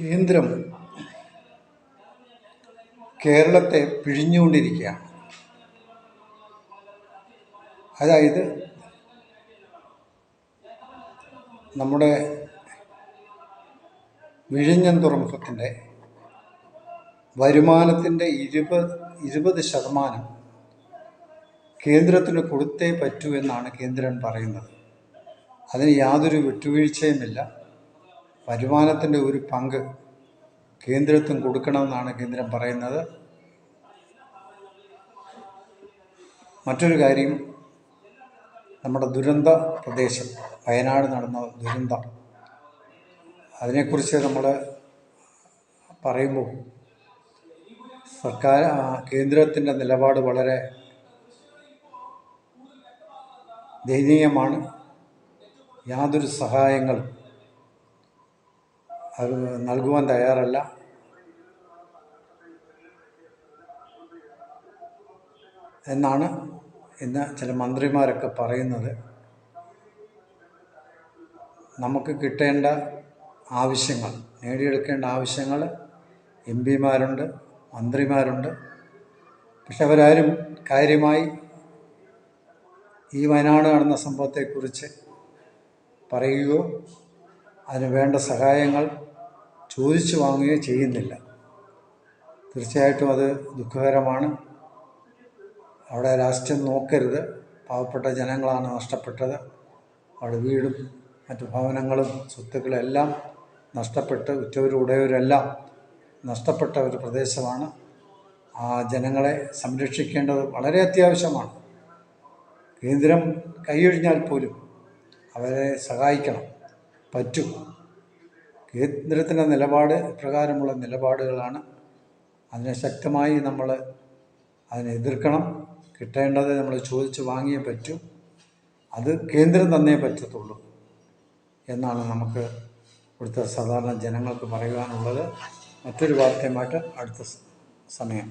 കേന്ദ്രം കേരളത്തെ പിഴിഞ്ഞുകൊണ്ടിരിക്കുകയാണ്. അതായത് നമ്മുടെ വിഴിഞ്ഞം തുറമുഖത്തിന്റെ വരുമാനത്തിന്റെ ഇരുപത് ഇരുപത് ശതമാനം കേന്ദ്രത്തിന് കൊടുത്തേ പറ്റൂ എന്നാണ് കേന്ദ്രം പറയുന്നത്. അതിന് യാതൊരു വിട്ടുവീഴ്ചയുമില്ല. വരുമാനത്തിന്റെ ഒരു പങ്ക് കേന്ദ്രത്തിന് കൊടുക്കണമെന്നാണ് കേന്ദ്രം പറയുന്നത്. മറ്റൊരു കാര്യം നമ്മുടെ ദുരന്ത പ്രദേശം വയനാട് നടന്ന ദുരന്തം അതിനെക്കുറിച്ച് നമ്മൾ പറയുമ്പോൾ സർക്കാർ കേന്ദ്രത്തിന്റെ നിലപാട് വളരെ ദയനീയമാണ്. യാതൊരു സഹായങ്ങളും അത് നൽകുവാൻ തയ്യാറല്ല. എന്നാണ് ഇന്ന് ചില മന്ത്രിമാരൊക്കെ പറയുന്നത്. നമുക്ക് കിട്ടേണ്ട ആവശ്യങ്ങൾ നേടിയെടുക്കേണ്ട ആവശ്യങ്ങൾ എം പിമാരുണ്ട് മന്ത്രിമാരുണ്ട്. പക്ഷെ അവരാരും കാര്യമായി ഈ വയനാട് നടന്ന സംഭവത്തെക്കുറിച്ച് പറയുകയോ അതിന് വേണ്ട സഹായങ്ങൾ ചോദിച്ചു വാങ്ങുകയോ ചെയ്യുന്നില്ല. തീർച്ചയായിട്ടും അത് ദുഃഖകരമാണ്. അവിടെ രാഷ്ട്രീയം നോക്കരുത്. പാവപ്പെട്ട ജനങ്ങളാണ് നഷ്ടപ്പെട്ടത്. അവിടെ വീടും മറ്റു ഭവനങ്ങളും സ്വത്തുക്കളും എല്ലാം നഷ്ടപ്പെട്ട് ഉറ്റവരും ഉടയവരെല്ലാം നഷ്ടപ്പെട്ട ഒരു പ്രദേശമാണ്. ആ ജനങ്ങളെ സംരക്ഷിക്കേണ്ടത് വളരെ അത്യാവശ്യമാണ്. കേന്ദ്രം കൈയൊഴിഞ്ഞാൽ പോലും അവരെ സഹായിക്കണം. പറ്റും. കേന്ദ്രത്തിന്റെ നിലപാട് പ്രകാരമുള്ള നിലപാടുകളാണ് അതിനെ ശക്തമായി നമ്മൾ അതിനെ എതിർക്കണം. കിട്ടേണ്ടത് നമ്മൾ ചോദിച്ച് വാങ്ങിയേ പറ്റൂ. അത് കേന്ദ്രം തന്നേ പറ്റത്തുള്ളൂ എന്നാണ് നമുക്ക് ഇവിടുത്തെ സാധാരണ ജനങ്ങൾക്ക് പറയുവാനുള്ളത് മറ്റൊരു വാർത്തയുമായിട്ട് അടുത്ത സമയം.